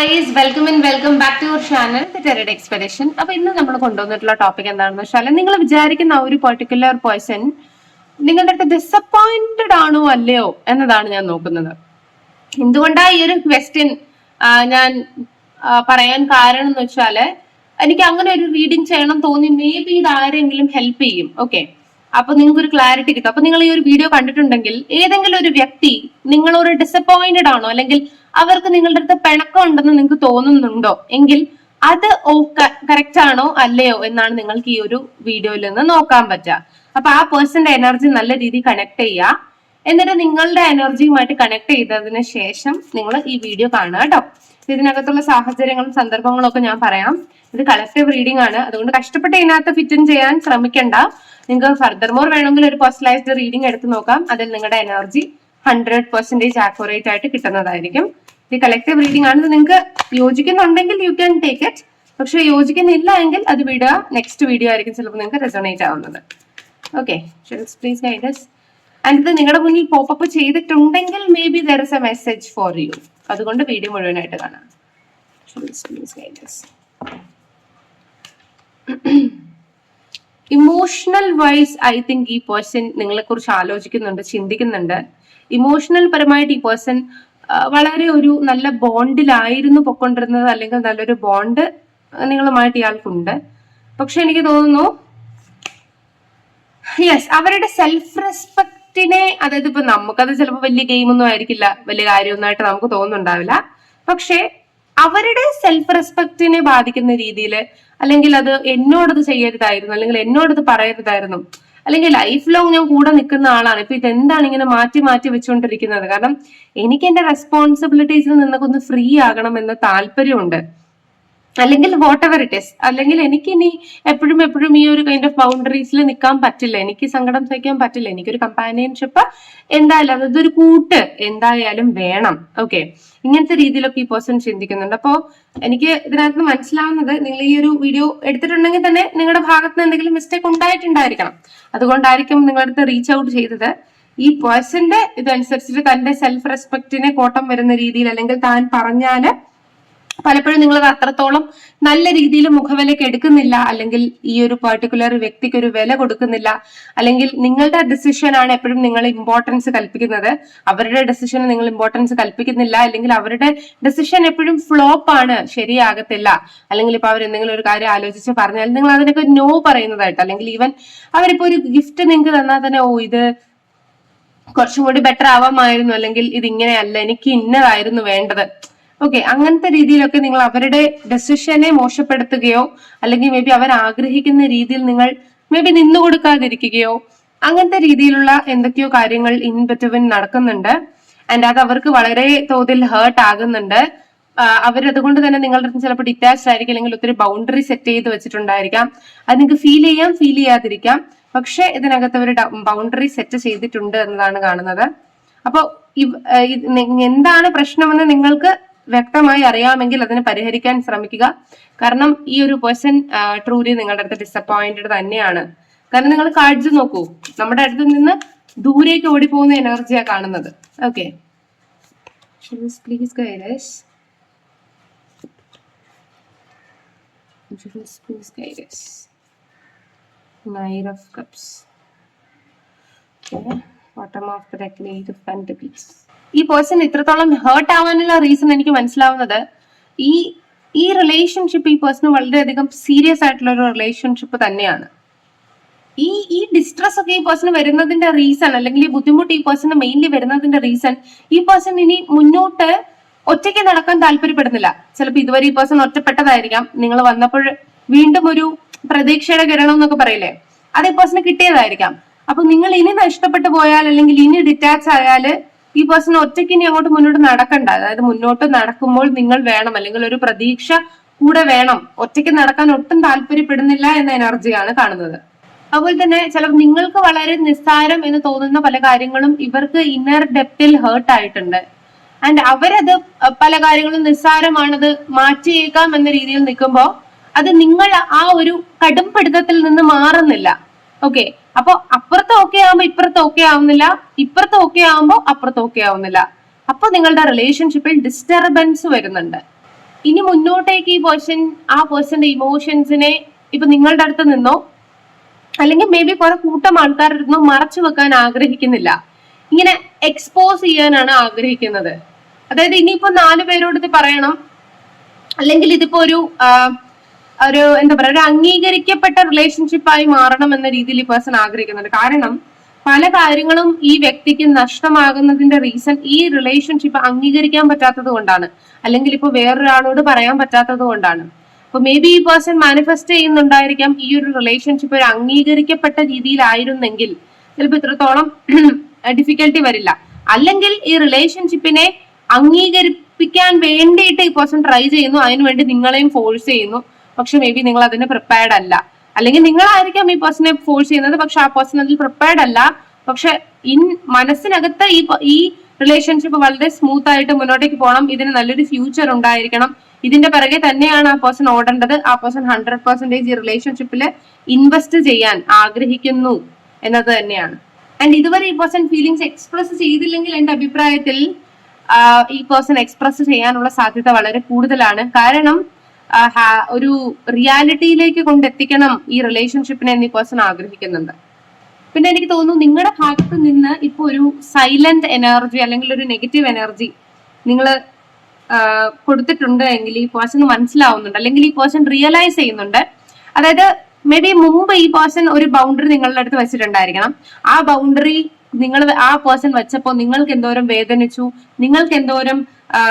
Guys welcome and welcome back to your channel tarot expedition അപ്പൊ ഇന്ന് നമ്മൾ കൊണ്ടുവന്നിട്ടുള്ള ടോപ്പിക് എന്താണെന്ന് വെച്ചാൽ നിങ്ങൾ വിചാരിക്കുന്ന ഒരു പെർട്ടിക്കുലർ പേഴ്സൺ നിങ്ങളുടെ അടുത്ത് ഡിസപ്പോയിന്റഡ് ആണോ അല്ലയോ എന്നതാണ് ഞാൻ നോക്കുന്നത്. എന്തുകൊണ്ടാണ് ഈ ഒരു ക്വസ്റ്റ്യൻ ഞാൻ പറയാൻ കാരണം എന്ന് വെച്ചാൽ എനിക്ക് അങ്ങനെ ഒരു റീഡിങ് ചെയ്യണം തോന്നി മേ ബി ഇത് ആരെങ്കിലും ഹെൽപ്പ് ചെയ്യും. ഓക്കെ അപ്പൊ നിങ്ങൾക്ക് ഒരു ക്ലാരിറ്റി കിട്ടും. അപ്പൊ നിങ്ങൾ ഈ ഒരു വീഡിയോ കണ്ടിട്ടുണ്ടെങ്കിൽ ഏതെങ്കിലും ഒരു വ്യക്തി നിങ്ങളൊരു ഡിസപ്പോയിന്റഡ് ആണോ? അല്ലെങ്കിൽ അവർക്ക് നിങ്ങളുടെ അടുത്ത് പിണക്കം ഉണ്ടെന്ന് നിങ്ങൾക്ക് തോന്നുന്നുണ്ടോ? എങ്കിൽ അത് ഓ കറക്റ്റ് ആണോ അല്ലയോ എന്നാണ് നിങ്ങൾക്ക് ഈ ഒരു വീഡിയോയിൽ നിന്ന് നോക്കാൻ പറ്റുക. അപ്പൊ ആ പേഴ്സന്റെ എനർജി നല്ല രീതിയിൽ കണക്ട് ചെയ്യുക. എന്നിട്ട് നിങ്ങളുടെ എനർജിയുമായിട്ട് കണക്ട് ചെയ്തതിന് ശേഷം നിങ്ങൾ ഈ വീഡിയോ കാണുക കേട്ടോ ഇതിനകത്തുള്ള സാഹചര്യങ്ങളും സന്ദർഭങ്ങളും ഒക്കെ ഞാൻ പറയാം. ഇത് കളക്റ്റീവ് റീഡിംഗ് ആണ്. അതുകൊണ്ട് കഷ്ടപ്പെട്ട് ഇതിനകത്ത് ഫിറ്റ് ചെയ്യാൻ ശ്രമിക്കണ്ട. നിങ്ങൾക്ക് ഫർദർ മോർ വേണമെങ്കിൽ ഒരു പേഴ്സണലൈസ്ഡ് റീഡിംഗ് എടുത്ത് നോക്കാം. അതിൽ നിങ്ങളുടെ എനർജി ഹൺഡ്രഡ് പെർസെന്റേജ് ആക്യുറേറ്റ് ആയിട്ട് കിട്ടുന്നതായിരിക്കും. ഇത് കളക്റ്റീവ് റീഡിംഗ് ആണ് നിങ്ങൾക്ക് യോജിക്കുന്നുണ്ടെങ്കിൽ യു ക്യാൻ ടേക്ക് ഇറ്റ് പക്ഷെ യോജിക്കുന്നില്ല എങ്കിൽ അത് വിടുക. നെക്സ്റ്റ് വീഡിയോ ആയിരിക്കും ചിലപ്പോൾ നിങ്ങൾക്ക് റെസണേറ്റ് ആവുന്നത്. ഓക്കെ പ്ലീസ് ഗൈഡസ് ആൻഡ് ഇത് നിങ്ങളുടെ മുന്നിൽ പോപ്പപ്പ് ചെയ്തിട്ടുണ്ടെങ്കിൽ maybe there is a message for you അതുകൊണ്ട് വീഡിയോ മുഴുവനായിട്ട് കാണാം. Please emotional wise I think ഈ പേഴ്സൺ നിങ്ങളെ കുറിച്ച് ആലോചിക്കുന്നുണ്ട് ചിന്തിക്കുന്നുണ്ട്. ഇമോഷണൽ പരമായിട്ട് ഈ പേഴ്സൺ വളരെ ഒരു നല്ല ബോണ്ടിലായിരുന്നു പൊക്കൊണ്ടിരുന്നത്. അല്ലെങ്കിൽ നല്ലൊരു ബോണ്ട് നിങ്ങളുമായിട്ട് ഇയാൾക്കുണ്ട്. പക്ഷെ എനിക്ക് തോന്നുന്നു യെസ് അവരുടെ സെൽഫ് റെസ്പെക്റ്റിനെ അതായത് ഇപ്പൊ നമുക്കത് ചിലപ്പോൾ വലിയ ഗെയിമൊന്നും ആയിരിക്കില്ല. വലിയ കാര്യമൊന്നായിട്ട് നമുക്ക് തോന്നുന്നുണ്ടാവില്ല. പക്ഷെ അവരുടെ സെൽഫ് റെസ്പെക്റ്റിനെ ബാധിക്കുന്ന രീതിയിൽ അല്ലെങ്കിൽ അത് എന്നോടത് ചെയ്യരുതായിരുന്നു അല്ലെങ്കിൽ എന്നോടത് പറയരുതായിരുന്നു അല്ലെങ്കിൽ ലൈഫ് ലോങ് ഞാൻ കൂടെ നിൽക്കുന്ന ആളാണ്. ഇപ്പൊ ഇതെന്താണ് ഇങ്ങനെ മാറ്റി മാറ്റി വെച്ചുകൊണ്ടിരിക്കുന്നത് കാരണം എനിക്ക് എന്റെ റെസ്പോൺസിബിലിറ്റീസിൽ നിന്നൊക്കെ ഒന്ന് ഫ്രീ ആകണം എന്ന താല്പര്യമുണ്ട്. അല്ലെങ്കിൽ വാട്ട് എവർ ഇറ്റ് ഇസ് അല്ലെങ്കിൽ എനിക്ക് ഇനി എപ്പോഴും എപ്പോഴും ഈ ഒരു കൈൻഡ് ഓഫ് ബൗണ്ടറീസിൽ നിൽക്കാൻ പറ്റില്ല. എനിക്ക് സങ്കടം സഹിക്കാൻ പറ്റില്ല. എനിക്കൊരു കമ്പാനിയൻഷിപ്പ് എന്തായാലും അതായത് ഒരു കൂട്ട് എന്തായാലും വേണം. ഓക്കെ ഇങ്ങനത്തെ രീതിയിലൊക്കെ ഈ പേഴ്സൺ ചിന്തിക്കുന്നുണ്ട്. അപ്പോ എനിക്ക് ഇതിനകത്ത് മനസ്സിലാവുന്നത് നിങ്ങൾ ഈ ഒരു വീഡിയോ എടുത്തിട്ടുണ്ടെങ്കിൽ തന്നെ നിങ്ങളുടെ ഭാഗത്ത് നിന്ന് എന്തെങ്കിലും മിസ്റ്റേക്ക് ഉണ്ടായിട്ടുണ്ടായിരിക്കണം. അതുകൊണ്ടായിരിക്കും നിങ്ങളടുത്ത് റീച്ച് ഔട്ട് ചെയ്തത്. ഈ പേഴ്സന്റെ ഇതനുസരിച്ചിട്ട് തന്റെ സെൽഫ് റെസ്പെക്റ്റിനെ കോട്ടം വരുന്ന രീതിയിൽ അല്ലെങ്കിൽ താൻ പറഞ്ഞാൽ പലപ്പോഴും നിങ്ങൾ അത്രത്തോളം നല്ല രീതിയിൽ മുഖവിലയ്ക്ക് എടുക്കുന്നില്ല അല്ലെങ്കിൽ ഈ ഒരു പെർട്ടിക്കുലർ വ്യക്തിക്ക് ഒരു വില കൊടുക്കുന്നില്ല അല്ലെങ്കിൽ നിങ്ങളുടെ ഡിസിഷൻ ആണ് എപ്പോഴും നിങ്ങൾ ഇമ്പോർട്ടൻസ് കൽപ്പിക്കുന്നത്. അവരുടെ ഡെസിഷന് നിങ്ങൾ ഇമ്പോർട്ടൻസ് കൽപ്പിക്കുന്നില്ല അല്ലെങ്കിൽ അവരുടെ ഡെസിഷൻ എപ്പോഴും ഫ്ലോപ്പ് ആണ് ശരിയാകത്തില്ല. അല്ലെങ്കിൽ ഇപ്പൊ അവർ എന്തെങ്കിലും ഒരു കാര്യം ആലോചിച്ച് പറഞ്ഞാൽ നിങ്ങൾ അതിനൊക്കെ നോ പറയുന്നതായിട്ട് അല്ലെങ്കിൽ ഈവൻ അവരിപ്പോ ഒരു ഗിഫ്റ്റ് നിങ്ങൾക്ക് തന്നാൽ തന്നെ ഓ ഇത് കുറച്ചും കൂടി ബെറ്റർ ആവാമായിരുന്നു അല്ലെങ്കിൽ ഇത് ഇങ്ങനെയല്ല എനിക്ക് ഇന്നതായിരുന്നു വേണ്ടത്. ഓക്കെ അങ്ങനത്തെ രീതിയിലൊക്കെ നിങ്ങൾ അവരുടെ ഡെസിഷനെ മോശപ്പെടുത്തുകയോ അല്ലെങ്കിൽ മേ ബി അവർ ആഗ്രഹിക്കുന്ന രീതിയിൽ നിങ്ങൾ മേ ബി നിന്നു കൊടുക്കാതിരിക്കുകയോ അങ്ങനത്തെ രീതിയിലുള്ള എന്തൊക്കെയോ കാര്യങ്ങൾ ഇൻ നടക്കുന്നുണ്ട്. ആൻഡ് അത് അവർക്ക് വളരെ തോതിൽ ഹേർട്ട് ആകുന്നുണ്ട്. അവരതുകൊണ്ട് തന്നെ നിങ്ങളുടെ അടുത്ത് ചിലപ്പോൾ ഡിറ്റാച്ച്ഡ് ആയിരിക്കും അല്ലെങ്കിൽ ഒത്തിരി ബൗണ്ടറി സെറ്റ് ചെയ്ത് വെച്ചിട്ടുണ്ടായിരിക്കാം. അത് നിങ്ങൾക്ക് ഫീൽ ചെയ്യാം ഫീൽ ചെയ്യാതിരിക്കാം. പക്ഷെ ഇതിനകത്ത് അവർ ബൗണ്ടറി സെറ്റ് ചെയ്തിട്ടുണ്ട് എന്നതാണ് കാണുന്നത്. അപ്പോൾ എന്താണ് പ്രശ്നമെന്ന് നിങ്ങൾക്ക് വ്യക്തമായി അറിയാമെങ്കിൽ അതിനെ പരിഹരിക്കാൻ ശ്രമിക്കുക. കാരണം ഈ ഒരു പേഴ്സൺ ട്രൂലി നിങ്ങളുടെ അടുത്ത് ഡിസപ്പോയിന്റഡ് തന്നെയാണ്. കാരണം നിങ്ങൾ കാഴ്ച നോക്കൂ. നമ്മുടെ അടുത്ത് നിന്ന് ദൂരേക്ക് ഓടിപ്പോകുന്ന എനർജിയാ കാണുന്നത്. Okay please us. Knight of Cups. Of the ഈ പേഴ്സൺ ഇത്രത്തോളം ഹേർട്ട് ആവാനുള്ള റീസൺ എനിക്ക് മനസ്സിലാവുന്നത് ഈ ഈ റിലേഷൻഷിപ്പ് ഈ പേഴ്സൺ വളരെയധികം സീരിയസ് ആയിട്ടുള്ള ഒരു റിലേഷൻഷിപ്പ് തന്നെയാണ്. ഈ ഈ ഡിസ്ട്രസ് ഒക്കെ ഈ പേഴ്സൺ വരുന്നതിന്റെ റീസൺ അല്ലെങ്കിൽ ഈ ബുദ്ധിമുട്ട് ഈ പേഴ്സൺ മെയിൻലി വരുന്നതിന്റെ റീസൺ ഈ പേഴ്സൺ ഇനി മുന്നോട്ട് ഒറ്റയ്ക്ക് നടക്കാൻ താല്പര്യപ്പെടുന്നില്ല. ചിലപ്പോൾ ഇതുവരെ ഈ പേഴ്സൺ ഒറ്റപ്പെട്ടതായിരിക്കാം. നിങ്ങൾ വന്നപ്പോൾ വീണ്ടും ഒരു പ്രതീക്ഷയുടെ കിരണം എന്നൊക്കെ പറയില്ലേ? അത് ഈ പേഴ്സണ് കിട്ടിയതായിരിക്കാം. അപ്പൊ നിങ്ങൾ ഇനി നഷ്ടപ്പെട്ടു പോയാൽ അല്ലെങ്കിൽ ഇനി ഡിറ്റാച്ച് ആയാൽ ഈ പേഴ്സൺ ഒറ്റയ്ക്ക് ഇനി അങ്ങോട്ട് മുന്നോട്ട് നടക്കണ്ട. അതായത് മുന്നോട്ട് നടക്കുമ്പോൾ നിങ്ങൾ വേണം അല്ലെങ്കിൽ ഒരു പ്രതീക്ഷ കൂടെ വേണം. ഒറ്റയ്ക്ക് നടക്കാൻ ഒട്ടും താല്പര്യപ്പെടുന്നില്ല എന്ന എനർജിയാണ് കാണുന്നത്. അതുപോലെ തന്നെ ചിലപ്പോൾ നിങ്ങൾക്ക് വളരെ നിസ്സാരം എന്ന് തോന്നുന്ന പല കാര്യങ്ങളും ഇവർക്ക് ഇന്നർ ഡെപ്തിൽ ഹേർട്ട് ആയിട്ടുണ്ട്. ആൻഡ് അവരത് പല കാര്യങ്ങളും നിസ്സാരമാണത് മാറ്റിയേക്കാം എന്ന രീതിയിൽ നിൽക്കുമ്പോൾ അത് നിങ്ങൾ ആ ഒരു കടുംപിടുത്തത്തിൽ നിന്ന് മാറുന്നില്ല. ഓക്കെ അപ്പൊ അപ്പുറത്ത് ഓക്കെ ആവുമ്പോ ഇപ്പുറത്ത് ഓക്കെ ആവുന്നില്ല. ഇപ്പുറത്ത് ഓക്കെ ആവുമ്പോ അപ്പുറത്ത് ഓക്കെ ആവുന്നില്ല. അപ്പൊ നിങ്ങളുടെ റിലേഷൻഷിപ്പിൽ ഡിസ്റ്റർബൻസ് വരുന്നുണ്ട്. ഇനി മുന്നോട്ടേക്ക് ഈ പേഴ്സൺ ആ പേഴ്സന്റെ ഇമോഷൻസിനെ ഇപ്പൊ നിങ്ങളുടെ അടുത്ത് നിന്നോ അല്ലെങ്കിൽ മേ ബി കുറെ കൂട്ടം ആൾക്കാരുടെ നിന്നോ മറച്ചു വെക്കാൻ ആഗ്രഹിക്കുന്നില്ല. ഇങ്ങനെ എക്സ്പോസ് ചെയ്യാനാണ് ആഗ്രഹിക്കുന്നത്. അതായത് ഇനിയിപ്പോ നാല് പേരോട് പറയണം. അല്ലെങ്കിൽ ഇതിപ്പോ ഒരു ഒരു എന്താ പറയാ ഒരു അംഗീകരിക്കപ്പെട്ട റിലേഷൻഷിപ്പായി മാറണം എന്ന രീതിയിൽ ഈ പേഴ്സൺ ആഗ്രഹിക്കുന്നുണ്ട്. കാരണം പല കാര്യങ്ങളും ഈ വ്യക്തിക്ക് നഷ്ടമാകുന്നതിന്റെ റീസൺ ഈ റിലേഷൻഷിപ്പ് അംഗീകരിക്കാൻ പറ്റാത്തത് കൊണ്ടാണ്. അല്ലെങ്കിൽ ഇപ്പൊ വേറൊരാളോട് പറയാൻ പറ്റാത്തത് കൊണ്ടാണ്. അപ്പൊ മേ ബി ഈ പേഴ്സൺ മാനിഫെസ്റ്റ് ചെയ്യുന്നുണ്ടായിരിക്കാം ഈ ഒരു റിലേഷൻഷിപ്പ് ഒരു അംഗീകരിക്കപ്പെട്ട രീതിയിലായിരുന്നെങ്കിൽ ചിലപ്പോൾ ഇത്രത്തോളം ഡിഫിക്കൽട്ടി വരില്ല. അല്ലെങ്കിൽ ഈ റിലേഷൻഷിപ്പിനെ അംഗീകരിപ്പിക്കാൻ വേണ്ടിയിട്ട് ഈ പേഴ്സൺ ട്രൈ ചെയ്യുന്നു. അതിനുവേണ്ടി നിങ്ങളെയും ഫോഴ്സ് ചെയ്യുന്നു. പക്ഷെ മേ ബി നിങ്ങൾ അതിന് പ്രിപ്പയർഡ് അല്ല. അല്ലെങ്കിൽ നിങ്ങളായിരിക്കാം ഈ പേഴ്സണെ ഫോഴ്സ് ചെയ്യുന്നത് പക്ഷെ ആ പേഴ്സൺ അതിൽ പ്രിപ്പയർഡ് അല്ല. പക്ഷെ ഇൻ മനസ്സിനകത്ത് ഈ ഈ റിലേഷൻഷിപ്പ് വളരെ സ്മൂത്ത് ആയിട്ട് മുന്നോട്ടേക്ക് പോകണം ഇതിന് നല്ലൊരു ഫ്യൂച്ചർ ഉണ്ടായിരിക്കണം. ഇതിന്റെ പിറകെ തന്നെയാണ് ആ പേഴ്സൺ ഓടേണ്ടത്. ആ പേഴ്സൺ ഹൺഡ്രഡ് പെർസെന്റേജ് ഈ റിലേഷൻഷിപ്പിൽ ഇൻവെസ്റ്റ് ചെയ്യാൻ ആഗ്രഹിക്കുന്നു എന്നത് തന്നെയാണ്. ആൻഡ് ഇതുവരെ ഈ പേഴ്സൺ ഫീലിങ്സ് എക്സ്പ്രസ് ചെയ്തില്ലെങ്കിൽ എന്റെ അഭിപ്രായത്തിൽ ഈ പേഴ്സൺ എക്സ്പ്രസ് ചെയ്യാനുള്ള സാധ്യത വളരെ കൂടുതലാണ്. കാരണം ഒരു റിയാലിറ്റിയിലേക്ക് കൊണ്ടെത്തിക്കണം ഈ റിലേഷൻഷിപ്പിനെ പേഴ്സൺ ആഗ്രഹിക്കുന്നുണ്ട്. പിന്നെ എനിക്ക് തോന്നുന്നു നിങ്ങളുടെ ഭാഗത്ത് നിന്ന് ഇപ്പൊ ഒരു സൈലന്റ് എനർജി അല്ലെങ്കിൽ ഒരു നെഗറ്റീവ് എനർജി നിങ്ങൾ കൊടുത്തിട്ടുണ്ട് എങ്കിൽ ഈ പേഴ്സൺ മനസ്സിലാവുന്നുണ്ട്. അല്ലെങ്കിൽ ഈ പേഴ്സൺ റിയലൈസ് ചെയ്യുന്നുണ്ട്. അതായത് മേ ബി മുമ്പ് ഈ പേഴ്സൺ ഒരു ബൗണ്ടറി നിങ്ങളുടെ അടുത്ത് വെച്ചിട്ടുണ്ടായിരിക്കണം. ആ ബൗണ്ടറി നിങ്ങൾ ആ പേഴ്സൺ വെച്ചപ്പോൾ നിങ്ങൾക്ക് എന്തോരം വേദനിച്ചു? നിങ്ങൾക്ക് എന്തോരം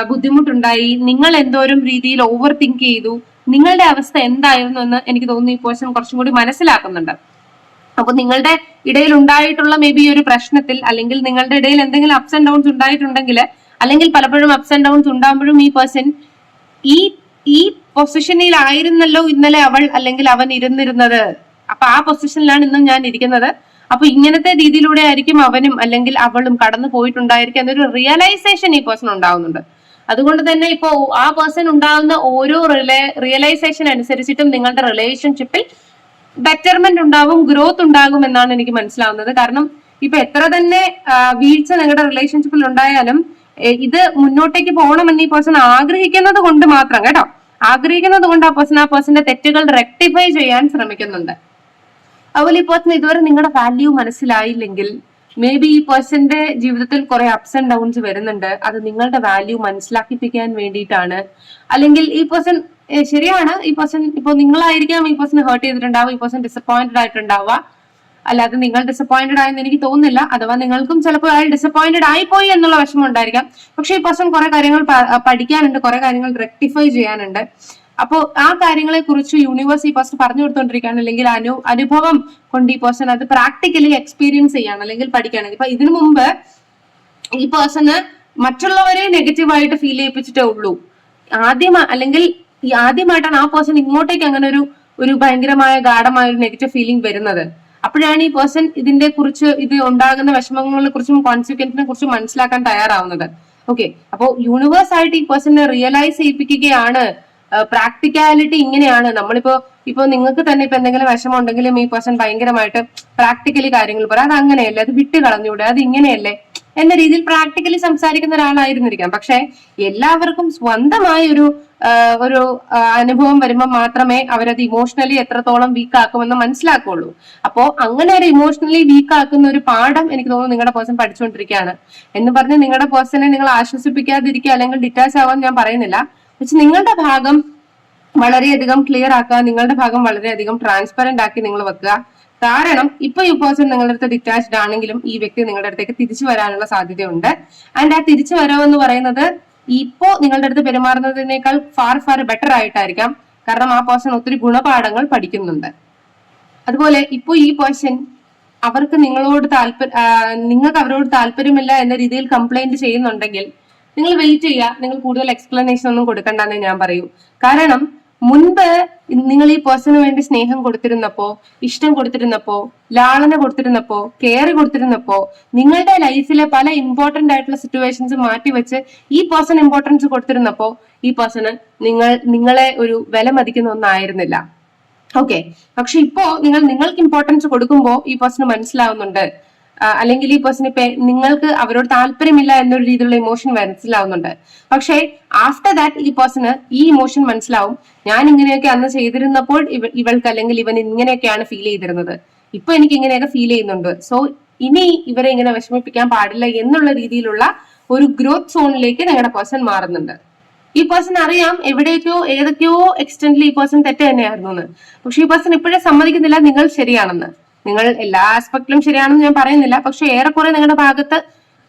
ബുദ്ധിമുട്ടുണ്ടായി? നിങ്ങൾ എന്തോരം രീതിയിൽ ഓവർ തിങ്ക് ചെയ്തു? നിങ്ങളുടെ അവസ്ഥ എന്തായിരുന്നു എന്ന് എനിക്ക് തോന്നുന്നു ഈ പേഴ്സൺ കുറച്ചും കൂടി മനസ്സിലാക്കുന്നുണ്ട്. അപ്പൊ നിങ്ങളുടെ ഇടയിൽ ഉണ്ടായിട്ടുള്ള മേ ബി ഒരു പ്രശ്നത്തിൽ അല്ലെങ്കിൽ നിങ്ങളുടെ ഇടയിൽ എന്തെങ്കിലും അപ്സ് ആൻഡ് ഡൗൺസ് ഉണ്ടായിട്ടുണ്ടെങ്കിൽ അല്ലെങ്കിൽ പലപ്പോഴും അപ്സ് ആൻഡ് ഡൗൺസ് ഉണ്ടാകുമ്പോഴും ഈ പേഴ്സൺ ഈ ഈ പൊസിഷനിൽ ആയിരുന്നല്ലോ ഇന്നലെ അവൾ അല്ലെങ്കിൽ അവൻ ഇരുന്നിരുന്നത്. അപ്പൊ ആ പൊസിഷനിലാണ് ഇന്ന് ഞാൻ ഇരിക്കുന്നത്. അപ്പൊ ഇങ്ങനത്തെ രീതിയിലൂടെ ആയിരിക്കും അവനും അല്ലെങ്കിൽ അവളും കടന്നു പോയിട്ടുണ്ടായിരിക്കും എന്നൊരു റിയലൈസേഷൻ ഈ പേഴ്സൺ ഉണ്ടാവുന്നുണ്ട്. അതുകൊണ്ട് തന്നെ ഇപ്പോ ആ പേഴ്സൺ ഉണ്ടാകുന്ന ഓരോ റിയലൈസേഷൻ അനുസരിച്ചിട്ടും നിങ്ങളുടെ റിലേഷൻഷിപ്പിൽ ബെറ്റർമെന്റ് ഉണ്ടാവും ഗ്രോത്ത് ഉണ്ടാകും എന്നാണ് എനിക്ക് മനസ്സിലാവുന്നത്. കാരണം ഇപ്പൊ എത്ര തന്നെ വീഴ്ച നിങ്ങളുടെ റിലേഷൻഷിപ്പിൽ ഉണ്ടായാലും ഇത് മുന്നോട്ടേക്ക് പോകണമെന്ന് ഈ പേഴ്സൺ ആഗ്രഹിക്കുന്നത് കൊണ്ട് മാത്രം കേട്ടോ. ആഗ്രഹിക്കുന്നത് കൊണ്ട് ആ പേഴ്സൺ ആ പേഴ്സന്റെ തെറ്റുകൾ റെക്ടിഫൈ ചെയ്യാൻ ശ്രമിക്കുന്നുണ്ട്. അതുപോലെ ഈ പേഴ്സൺ ഇതുവരെ നിങ്ങളുടെ വാല്യൂ മനസ്സിലായില്ലെങ്കിൽ മേ ബി ഈ പേഴ്സന്റെ ജീവിതത്തിൽ കുറെ അപ്സ് ആൻഡ് ഡൗൺസ് വരുന്നുണ്ട്. അത് നിങ്ങളുടെ വാല്യൂ മനസ്സിലാക്കിപ്പിക്കാൻ വേണ്ടിയിട്ടാണ്. അല്ലെങ്കിൽ ഈ പേഴ്സൺ ശരിയാണ്. ഈ പേഴ്സൺ ഇപ്പൊ നിങ്ങളായിരിക്കാം ഈ പേഴ്സൺ ഹേർട്ട് ചെയ്തിട്ടുണ്ടാവുക ഈ പേഴ്സൺ ഡിസപ്പോയിന്റഡ് ആയിട്ടുണ്ടാവുക. അല്ലാതെ നിങ്ങൾ ഡിസപ്പോയിന്റഡ് ആയെന്ന് എനിക്ക് തോന്നുന്നില്ല. അഥവാ നിങ്ങൾക്കും ചിലപ്പോൾ അയാൾ ഡിസപ്പോയിന്റഡ് ആയിപ്പോയി എന്നുള്ള വിഷമം ഉണ്ടായിരിക്കാം. പക്ഷെ ഈ പേഴ്സൺ കുറെ കാര്യങ്ങൾ പഠിക്കാനുണ്ട് കുറെ കാര്യങ്ങൾ റെക്ടിഫൈ ചെയ്യാനുണ്ട്. അപ്പോ ആ കാര്യങ്ങളെ കുറിച്ച് യൂണിവേഴ്സ് ഈ പേഴ്സൺ പറഞ്ഞു കൊടുത്തോണ്ടിരിക്കുകയാണ് അല്ലെങ്കിൽ അനു അനുഭവം കൊണ്ട് ഈ പേഴ്സൺ അത് പ്രാക്ടിക്കലി എക്സ്പീരിയൻസ് ചെയ്യാണ്. അല്ലെങ്കിൽ പഠിക്കുകയാണ് ഇപ്പൊ ഇതിനു മുമ്പ് ഈ പേഴ്സണ് മറ്റുള്ളവരെ നെഗറ്റീവായിട്ട് ഫീൽ ചെയ്യിപ്പിച്ചിട്ടേ ഉള്ളൂ. ആദ്യം അല്ലെങ്കിൽ ഈ ആദ്യമായിട്ടാണ് ആ പേഴ്സൺ ഇങ്ങോട്ടേക്ക് അങ്ങനെ ഒരു ഒരു ഭയങ്കരമായ ഗാഠമായ ഒരു നെഗറ്റീവ് ഫീലിംഗ് വരുന്നത്. അപ്പോഴാണ് ഈ പേഴ്സൺ ഇതിന്റെ കുറിച്ച് ഇത് ഉണ്ടാകുന്ന വിഷമങ്ങളെ കുറിച്ചും കോൺസിക്വൻസിനെ കുറിച്ചും മനസ്സിലാക്കാൻ തയ്യാറാവുന്നത്. ഓക്കെ അപ്പോ യൂണിവേഴ്സ് ആയിട്ട് ഈ പേഴ്സണിനെ റിയലൈസ് ചെയ്യിപ്പിക്കുകയാണ് പ്രാക്ടിക്കാലിറ്റി ഇങ്ങനെയാണ്. നമ്മളിപ്പോ ഇപ്പൊ നിങ്ങൾക്ക് തന്നെ ഇപ്പൊ എന്തെങ്കിലും വിഷമം ഉണ്ടെങ്കിലും ഈ പേഴ്സൺ ഭയങ്കരമായിട്ട് പ്രാക്ടിക്കലി കാര്യങ്ങൾ പറയാം. അത് അങ്ങനെയല്ലേ? അത് വിട്ട് കളഞ്ഞൂടെ? അത് ഇങ്ങനെയല്ലേ? എന്ന രീതിയിൽ പ്രാക്ടിക്കലി സംസാരിക്കുന്ന ഒരാളായിരുന്നിരിക്കാം. പക്ഷെ എല്ലാവർക്കും സ്വന്തമായ ഒരു ഒരു അനുഭവം വരുമ്പോൾ മാത്രമേ അവരത് ഇമോഷണലി എത്രത്തോളം വീക്ക് ആക്കുമെന്ന് മനസ്സിലാക്കുള്ളൂ. അപ്പോ അങ്ങനെ ഒരു ഇമോഷണലി വീക്ക് ആക്കുന്ന ഒരു പാഠം എനിക്ക് തോന്നുന്നു നിങ്ങളുടെ പേഴ്സൺ പഠിച്ചുകൊണ്ടിരിക്കുകയാണ്. എന്ന് പറഞ്ഞ് നിങ്ങളുടെ പേഴ്സണെ നിങ്ങൾ ആശ്വസിപ്പിക്കാതിരിക്കുക അല്ലെങ്കിൽ ഡിറ്റാച്ച് ആവാൻ ഞാൻ പറയുന്നില്ല. പക്ഷെ നിങ്ങളുടെ ഭാഗം വളരെയധികം ക്ലിയർ ആക്കുക നിങ്ങളുടെ ഭാഗം വളരെയധികം ട്രാൻസ്പെറന്റ് ആക്കി നിങ്ങൾ വെക്കുക. കാരണം ഇപ്പൊ ഈ പേഴ്സൺ നിങ്ങളുടെ അടുത്ത് ഡിറ്റാച്ച്ഡ് ആണെങ്കിലും ഈ വ്യക്തി നിങ്ങളുടെ അടുത്തേക്ക് തിരിച്ചു വരാനുള്ള സാധ്യതയുണ്ട്. ആൻഡ് ആ തിരിച്ചു വരവെന്ന് പറയുന്നത് ഇപ്പോ നിങ്ങളുടെ അടുത്ത് പെരുമാറുന്നതിനേക്കാൾ ഫാർ ഫാർ ബെറ്റർ ആയിട്ടായിരിക്കാം. കാരണം ആ പേഴ്സൺ ഒത്തിരി ഗുണപാഠങ്ങൾ പഠിക്കുന്നുണ്ട്. അതുപോലെ ഇപ്പോ ഈ പേഴ്സൺ അവർക്ക് നിങ്ങളോട് താല്പര്യ നിങ്ങൾക്ക് അവരോട് താല്പര്യമില്ല എന്ന രീതിയിൽ കംപ്ലൈന്റ് ചെയ്യുന്നുണ്ടെങ്കിൽ നിങ്ങൾ വെയിറ്റ് ചെയ്യുക. നിങ്ങൾ കൂടുതൽ എക്സ്പ്ലനേഷൻ ഒന്നും കൊടുക്കണ്ടെന്ന് ഞാൻ പറയും. കാരണം മുൻപ് നിങ്ങൾ ഈ പേഴ്സണിന് വേണ്ടി സ്നേഹം കൊടുത്തിരുന്നപ്പോ ഇഷ്ടം കൊടുത്തിരുന്നപ്പോ ലാളന കൊടുത്തിരുന്നപ്പോ കെയർ കൊടുത്തിരുന്നപ്പോ നിങ്ങളുടെ ലൈഫിലെ പല ഇമ്പോർട്ടന്റ് ആയിട്ടുള്ള സിറ്റുവേഷൻസ് മാറ്റിവെച്ച് ഈ പേഴ്സൺ ഇമ്പോർട്ടൻസ് കൊടുത്തിരുന്നപ്പോ ഈ പേഴ്സണ് നിങ്ങൾ നിങ്ങളെ ഒരു വില മതിക്കുന്ന ഒന്നായിരുന്നില്ല. ഓക്കെ പക്ഷെ ഇപ്പോ നിങ്ങൾ നിങ്ങൾക്ക് ഇമ്പോർട്ടൻസ് കൊടുക്കുമ്പോൾ ഈ പേഴ്സണ് മനസ്സിലാവുന്നുണ്ട്. അല്ലെങ്കിൽ ഈ പേഴ്സൺ ഇപ്പൊ നിങ്ങൾക്ക് അവരോട് താല്പര്യമില്ല എന്നൊരു രീതിയിലുള്ള ഇമോഷൻ മനസ്സിലാവുന്നുണ്ട്. പക്ഷേ ആഫ്റ്റർ ദാറ്റ് ഈ പേഴ്സണ് ഈ ഇമോഷൻ മനസ്സിലാവും. ഞാൻ ഇങ്ങനെയൊക്കെ അന്ന് ചെയ്തിരുന്നപ്പോൾ ഇവ- ഇവൾക്ക് അല്ലെങ്കിൽ ഇവൻ ഇങ്ങനെയൊക്കെയാണ് ഫീൽ ചെയ്തിരുന്നത്. ഇപ്പൊ എനിക്ക് ഇങ്ങനെയൊക്കെ ഫീൽ ചെയ്യുന്നുണ്ട്. സോ ഇനി ഇവരെ ഇങ്ങനെ വിഷമിപ്പിക്കാൻ പാടില്ല എന്നുള്ള രീതിയിലുള്ള ഒരു ഗ്രോത്ത് സോണിലേക്ക് നിങ്ങളുടെ പേഴ്സൺ മാറുന്നുണ്ട്. ഈ പേഴ്സൺ അറിയാം എവിടേക്കോ ഏതൊക്കെയോ എക്സ്റ്റെന്റിൽ ഈ പേഴ്സൺ തെറ്റ് തന്നെയായിരുന്നു എന്ന്. പക്ഷെ ഈ പേഴ്സൺ ഇപ്പോഴേ സമ്മതിക്കുന്നില്ല നിങ്ങൾ ശരിയാണെന്ന്. നിങ്ങൾ എല്ലാ ആസ്പെക്ടിലും ശരിയാണെന്ന് ഞാൻ പറയുന്നില്ല. പക്ഷെ ഏറെക്കുറെ നിങ്ങളുടെ ഭാഗത്ത്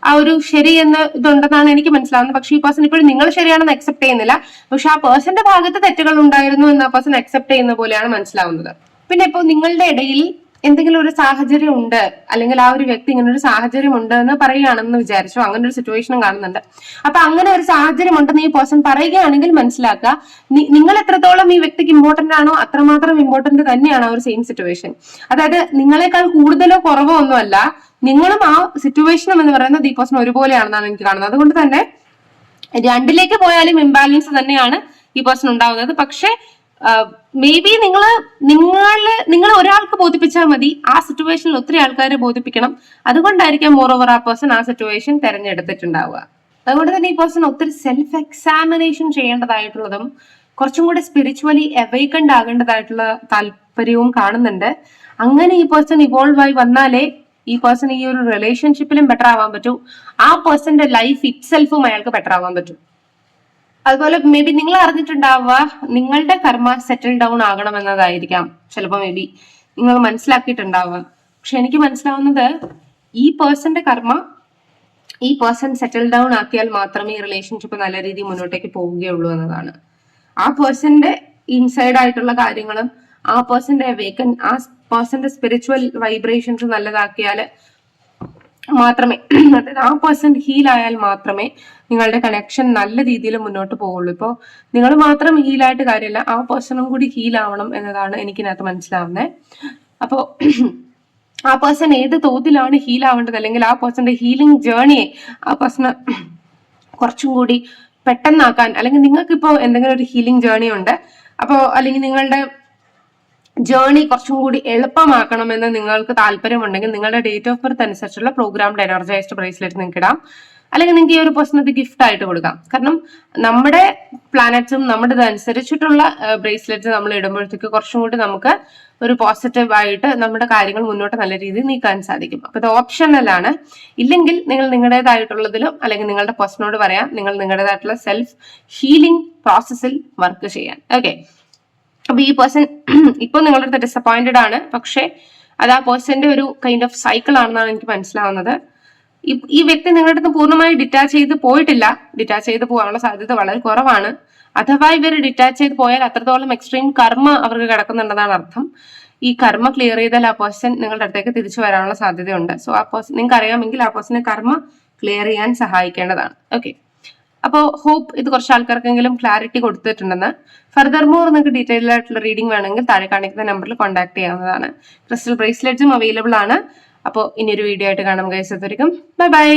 ആ ഒരു ശരി എന്ന് ഇതുണ്ടെന്നാണ് എനിക്ക് മനസ്സിലാവുന്നത്. പക്ഷെ ഈ പേഴ്സൺ ഇപ്പോഴും നിങ്ങൾ ശരിയാണെന്ന് അക്സെപ്റ്റ് ചെയ്യുന്നില്ല. പക്ഷെ ആ പേഴ്സന്റെ ഭാഗത്ത് തെറ്റുകൾ ഉണ്ടായിരുന്നു എന്ന് ആ പേഴ്സൺ അക്സെപ്റ്റ് ചെയ്യുന്ന പോലെയാണ് മനസ്സിലാവുന്നത്. പിന്നെ ഇപ്പോൾ നിങ്ങളുടെ ഇടയിൽ എന്തെങ്കിലും ഒരു സാഹചര്യം ഉണ്ട് അല്ലെങ്കിൽ ആ ഒരു വ്യക്തി ഇങ്ങനെ ഒരു സാഹചര്യം ഉണ്ട് എന്ന് പറയുകയാണെന്ന് വിചാരിച്ചു. അങ്ങനെ ഒരു സിറ്റുവേഷനും കാണുന്നുണ്ട്. അപ്പൊ അങ്ങനെ ഒരു സാഹചര്യം ഉണ്ടെന്ന് ഈ പേഴ്സൺ പറയുകയാണെങ്കിൽ മനസ്സിലാക്കുക നിങ്ങൾ എത്രത്തോളം ഈ വ്യക്തിക്ക് ഇമ്പോർട്ടന്റ് ആണോ അത്രമാത്രം ഇമ്പോർട്ടന്റ് തന്നെയാണ് ആ ഒരു സെയിം സിറ്റുവേഷൻ അതായത് നിങ്ങളെക്കാൾ കൂടുതലോ കുറവോ ഒന്നുമല്ല നിങ്ങളും ആ സിറ്റുവേഷനും എന്ന് പറയുന്നത് ഈ പേഴ്സൺ ഒരുപോലെയാണെന്നാണ് എനിക്ക് കാണുന്നത്. അതുകൊണ്ട് തന്നെ രണ്ടിലേക്ക് പോയാലും ഇംബാലൻസ് തന്നെയാണ് ഈ പേഴ്സൺ ഉണ്ടാവുന്നത്. പക്ഷെ മേ ബി നിങ്ങൾ നിങ്ങൾ നിങ്ങൾ ഒരാൾക്ക് ബോധിപ്പിച്ചാൽ മതി. ആ സിറ്റുവേഷനിൽ ഒത്തിരി ആൾക്കാരെ ബോധിപ്പിക്കണം. അതുകൊണ്ടായിരിക്കാം മോർ ഓവർ ആ പേഴ്സൺ ആ സിറ്റുവേഷൻ തിരഞ്ഞെടുത്തിട്ടുണ്ടാവുക. അതുകൊണ്ട് തന്നെ ഈ പേഴ്സൺ ഒത്തിരി സെൽഫ് എക്സാമിനേഷൻ ചെയ്യേണ്ടതായിട്ടുള്ളതും കുറച്ചും കൂടെ സ്പിരിച്വലി അവൈക്കൻഡ് ആകേണ്ടതായിട്ടുള്ള താല്പര്യവും കാണുന്നുണ്ട്. അങ്ങനെ ഈ പേഴ്സൺ ഇവോൾവ് ആയി വന്നാലേ ഈ പേഴ്സൺ ഈ ഒരു റിലേഷൻഷിപ്പിലും ബെറ്റർ ആവാൻ പറ്റൂ. ആ പേഴ്സന്റെ ലൈഫ് ഇറ്റ് സെൽഫും അയാൾക്ക് ബെറ്റർ ആവാൻ പറ്റും. അതുപോലെ മേ ബി നിങ്ങൾ അറിഞ്ഞിട്ടുണ്ടാവുക നിങ്ങളുടെ കർമ്മ സെറ്റിൽ ഡൗൺ ആകണം എന്നതായിരിക്കാം. ചിലപ്പോൾ മേ ബി നിങ്ങൾ മനസ്സിലാക്കിയിട്ടുണ്ടാവുക. പക്ഷെ എനിക്ക് മനസ്സിലാവുന്നത് ഈ പേഴ്സന്റെ കർമ്മ ഈ പേഴ്സൺ സെറ്റിൽ ഡൗൺ ആക്കിയാൽ മാത്രമേ ഈ റിലേഷൻഷിപ്പ് നല്ല രീതിയിൽ മുന്നോട്ടേക്ക് പോവുകയുള്ളൂ എന്നതാണ്. ആ പേഴ്സന്റെ ഇൻസൈഡ് ആയിട്ടുള്ള കാര്യങ്ങളും ആ പേഴ്സന്റെ വേക്കൻ ആ പേഴ്സന്റെ സ്പിരിച്വൽ വൈബ്രേഷൻസ് നല്ലതാക്കിയാൽ മാത്രമേ അതായത് ആ പേഴ്സൺ ഹീൽ ആയാൽ മാത്രമേ നിങ്ങളുടെ കണക്ഷൻ നല്ല രീതിയിൽ മുന്നോട്ട് പോവുള്ളൂ. ഇപ്പോൾ നിങ്ങൾ മാത്രം ഹീലായിട്ട് കാര്യമില്ല ആ പേഴ്സണും കൂടി ഹീൽ ആവണം എന്നതാണ് എനിക്കിനകത്ത് മനസ്സിലാവുന്നത് അപ്പോൾ ആ പേഴ്സൺ ഏത് തോതിലാണ് ഹീൽ ആവേണ്ടത്? അല്ലെങ്കിൽ ആ പേഴ്സന്റെ ഹീലിംഗ് ജേർണിയെ ആ പേഴ്സണ് കുറച്ചും കൂടി പെട്ടെന്നാക്കാൻ അല്ലെങ്കിൽ നിങ്ങൾക്ക് ഇപ്പോൾ എന്തെങ്കിലും ഒരു ഹീലിംഗ് ജേർണി ഉണ്ട് അപ്പോൾ അല്ലെങ്കിൽ നിങ്ങളുടെ ജേർണി കുറച്ചും കൂടി എളുപ്പമാക്കണമെന്ന് നിങ്ങൾക്ക് താല്പര്യമുണ്ടെങ്കിൽ നിങ്ങളുടെ ഡേറ്റ് ഓഫ് ബർത്ത് അനുസരിച്ചുള്ള പ്രോഗ്രാംഡ് എനർജൈസ്ഡ് ബ്രേസ്ലെറ്റ് നിങ്ങൾക്ക് ഇടാം. അല്ലെങ്കിൽ നിങ്ങൾക്ക് ഈ ഒരു പേഴ്സണത് ഗിഫ്റ്റ് ആയിട്ട് കൊടുക്കാം. കാരണം നമ്മുടെ പ്ലാനറ്റും നമ്മുടെ അനുസരിച്ചിട്ടുള്ള ബ്രേസ്ലെറ്റ് നമ്മൾ ഇടുമ്പോഴത്തേക്ക് കുറച്ചും കൂടി നമുക്ക് ഒരു പോസിറ്റീവ് ആയിട്ട് നമ്മുടെ കാര്യങ്ങൾ മുന്നോട്ട് നല്ല രീതിയിൽ നീക്കാൻ സാധിക്കും. അപ്പൊ ഇത് ഓപ്ഷണലാണ് ഇല്ലെങ്കിൽ നിങ്ങൾ നിങ്ങളുടേതായിട്ടുള്ളതിലും അല്ലെങ്കിൽ നിങ്ങളുടെ പേഴ്സണോട് പറയാം. നിങ്ങൾ നിങ്ങളുടേതായിട്ടുള്ള സെൽഫ് ഹീലിംഗ് പ്രോസസ്സിൽ വർക്ക് ചെയ്യാൻ. ഓക്കെ അപ്പൊ ഈ പേഴ്സൺ ഇപ്പൊ നിങ്ങളുടെ അടുത്ത് ഡിസപ്പോയിന്റഡ് ആണ്. പക്ഷെ അത് ആ പേഴ്സന്റെ ഒരു കൈൻഡ് ഓഫ് സൈക്കിൾ ആണെന്നാണ് എനിക്ക് മനസ്സിലാവുന്നത്. ഈ- വ്യക്തി നിങ്ങളുടെ അടുത്ത് പൂർണമായി ഡിറ്റാച്ച് ചെയ്ത് പോയിട്ടില്ല. ഡിറ്റാച്ച് ചെയ്ത് പോകാനുള്ള സാധ്യത വളരെ കുറവാണ്. അഥവാ ഇവർ ഡിറ്റാച്ച് ചെയ്ത് പോയാൽ അത്രത്തോളം എക്സ്ട്രീം കർമ്മ അവർക്ക് കിടക്കുന്നുണ്ടെന്നാണ് അർത്ഥം. ഈ കർമ്മ ക്ലിയർ ചെയ്താൽ ആ പേഴ്സൺ നിങ്ങളുടെ അടുത്തേക്ക് തിരിച്ചു വരാനുള്ള സാധ്യതയുണ്ട്. സോ ആ പേഴ്സൺ നിങ്ങൾക്ക് അറിയാമെങ്കിൽ ആ പേഴ്സണെ കർമ്മ ക്ലിയർ ചെയ്യാൻ സഹായിക്കേണ്ടതാണ്. ഓക്കെ അപ്പോൾ ഹോപ്പ് ഇത് കുറച്ച് ആൾക്കാർക്കെങ്കിലും ക്ലാരിറ്റി കൊടുത്തിട്ടുണ്ടെന്ന്. ഫർദർ മോർ നിങ്ങൾക്ക് ഡീറ്റെയിൽ ആയിട്ടുള്ള റീഡിംഗ് വേണമെങ്കിൽ താഴെ കാണിക്കുന്ന നമ്പറിൽ കോൺടാക്ട് ചെയ്യാവുന്നതാണ്. ക്രിസ്റ്റൽ ബ്രേസ്ലെറ്റ്സും അവൈലബിൾ ആണ്. അപ്പോൾ ഇനിയൊരു വീഡിയോ ആയിട്ട് കാണാം കഴിച്ചതായിരിക്കും ബൈ ബൈ